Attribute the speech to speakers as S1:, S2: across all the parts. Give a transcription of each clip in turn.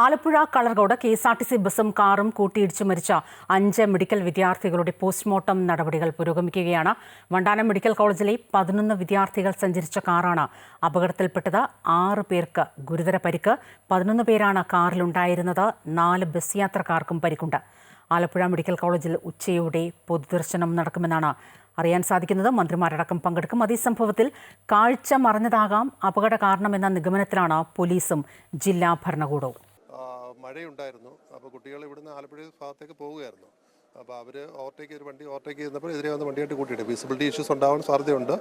S1: Alappuzha Kalarcode K S R T C ബസും കാറും കൂട്ടിയിടിച്ച് മരിച്ച അഞ്ച് മെഡിക്കൽ വിദ്യാർത്ഥികളുടെ പോസ്റ്റ്മോർട്ടം നടപടികൾ പുരോഗമിക്കുകയാണ്. വണ്ടാനം മെഡിക്കൽ കോളേജിലെ പതിനൊന്ന് വിദ്യാർത്ഥികൾ സഞ്ചരിച്ച കാറാണ് അപകടത്തിൽപ്പെട്ടത്. ആറ് പേർക്ക് ഗുരുതര പരിക്ക് പതിനൊന്ന് പേരാണ് കാറിലുണ്ടായിരുന്നത്. നാല് ബസ് യാത്രക്കാർക്കും പരിക്കുണ്ട്. ആലപ്പുഴ മെഡിക്കൽ കോളേജിൽ ഉച്ചയോടെ പൊതുദർശനം നടക്കുമെന്നാണ് അറിയാൻ സാധിക്കുന്നത്. മന്ത്രിമാരടക്കം പങ്കെടുക്കും. അതേ സംഭവത്തിൽ കാഴ്ച മറഞ്ഞതാകാം. അപകട കാരണമെന്ന നിഗമനത്തിലാണ് പോലീസും ജില്ലാ ഭരണകൂടവും.
S2: മഴയുണ്ടായിരുന്നു. അപ്പോൾ കുട്ടികൾ ഇവിടുന്ന് ആലപ്പുഴ ഭാഗത്തേക്ക് പോവുകയായിരുന്നു. അപ്പോൾ അവർ ഓവർടേക്ക് ഒരു വണ്ടി ഓവർടേക്ക് ചെയ്യുന്നപ്പോൾ എതിരെ വന്ന വണ്ടിയായിട്ട് കൂട്ടിയിട്ട് വിസിബിലിറ്റി ഇഷ്യൂസ് ഉണ്ടാവാൻ സാധ്യതയുണ്ട്.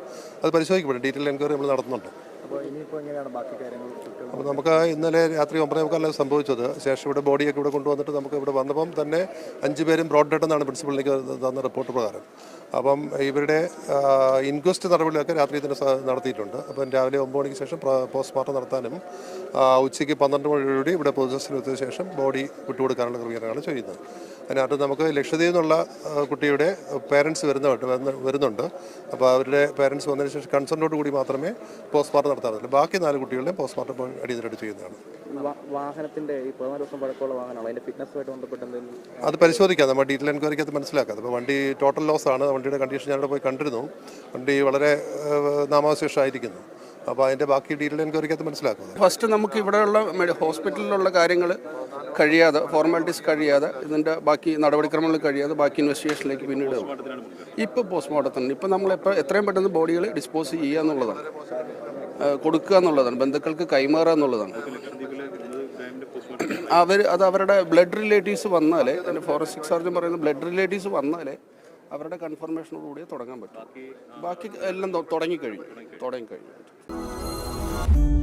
S2: അത് പരിശോധിക്കപ്പെടും. ഡീറ്റെയിൽ എൻക്വയറി നമ്മൾ നടത്തുന്നുണ്ട്.
S3: അപ്പോൾ ഇനിയിപ്പോൾ എങ്ങനെയാണ് ബാക്കി കാര്യങ്ങൾ
S2: അപ്പോൾ നമുക്ക് ഇന്നലെ രാത്രി ഒമ്പതേ മുക്കാലാണ് സംഭവിച്ചത്. ശേഷം ഇവിടെ ബോഡിയൊക്കെ ഇവിടെ കൊണ്ടുവന്നിട്ട് നമുക്ക് ഇവിടെ വന്നപ്പം തന്നെ അഞ്ച് പേരും ബ്രോഡ് എന്നാണ് പ്രിൻസിപ്പളിലേക്ക് തന്ന റിപ്പോർട്ട് പ്രകാരം. അപ്പം ഇവരുടെ ഇൻക്വസ്റ്റ് നടപടികളൊക്കെ രാത്രി തന്നെ നടത്തിയിട്ടുണ്ട്. അപ്പം രാവിലെ ഒമ്പത് മണിക്ക് ശേഷം പോസ്റ്റ്മോർട്ടം നടത്താനും ഉച്ചയ്ക്ക് പന്ത്രണ്ട് മണിയോടുകൂടി ഇവിടെ പൊതുദർശനത്തിന് ശേഷം ബോഡി വിട്ടുകൊടുക്കാനുള്ള ക്രമീകരണമാണ് ചെയ്യുന്നത്. അതിനകത്ത് നമുക്ക് ലക്ഷദ്വീപ് എന്നുള്ള കുട്ടിയുടെ പേരൻസ് വരുന്നതായിട്ട് വരുന്ന- വരുന്നുണ്ട്. അപ്പോൾ അവരുടെ പേരൻസ് വന്നതിന് ശേഷം കൺസെന്റോട് കൂടി മാത്രമേ പോസ്റ്റ്മോർട്ടം നടത്താറുള്ളൂ. ബാക്കി നാല് കുട്ടികളുടെ പോസ്റ്റ്മോർട്ടം അടിയന്തരമായിട്ട് ചെയ്യുന്നതാണ്.
S3: വാഹനത്തിന്റെ ഈ പതിനാല് ദിവസം പഴക്കമുള്ള വാഹനമാണ്? അതിന്റെ ഫിറ്റ്നസ്സുമായിട്ട് ബന്ധപ്പെട്ട് എന്തെങ്കിലും
S2: അത് പരിശോധിക്കാം. നമ്മൾ ഡീറ്റെയിൽ എൻക്വയറിക്ക് അത് മനസ്സിലാക്കാം. അപ്പോൾ വണ്ടി ടോട്ടൽ ലോസ് ആണ്. വണ്ടിയുടെ കണ്ടീഷൻ ഞാനിവിടെ പോയി കണ്ടിരുന്നു. വണ്ടി വളരെ നാമാവശേഷമായിരിക്കുന്നു. അപ്പോൾ അതിന്റെ ബാക്കി ഡീറ്റെയിൽ എനിക്ക് ഒരിക്കലും മനസ്സിലാക്കുന്നത്
S4: ഫസ്റ്റ് നമുക്ക് ഇവിടെയുള്ള ഹോസ്പിറ്റലിലുള്ള കാര്യങ്ങൾ കഴിയാതെ ഫോർമാലിറ്റീസ് കഴിയാതെ ഇതിന്റെ ബാക്കി നടപടിക്രമങ്ങൾ കഴിയാതെ ബാക്കി ഇൻവെസ്റ്റിഗേഷനിലേക്ക് പിന്നീട് ഇപ്പോൾ പോസ്റ്റ്മോർട്ടത്തിന് ഇപ്പോൾ നമ്മളിപ്പോൾ എത്രയും പെട്ടെന്ന് ബോഡികൾ ഡിസ്പോസ് ചെയ്യുക എന്നുള്ളതാണ്. കൊടുക്കുക എന്നുള്ളതാണ്. ബന്ധുക്കൾക്ക് കൈമാറുക എന്നുള്ളതാണ്. അവർ അത് അവരുടെ ബ്ലഡ് റിലേറ്റീവ്സ് വന്നാലേ ഫോറൻസിക് സർജൻ പറയുന്ന ബ്ലഡ് റിലേറ്റീവ്സ് വന്നാലേ അവരുടെ കൺഫർമേഷനോടുകൂടിയേ തുടങ്ങാൻ പറ്റും. ബാക്കി എല്ലാം തുടങ്ങിക്കഴിഞ്ഞു. തുടങ്ങിക്കഴിഞ്ഞു.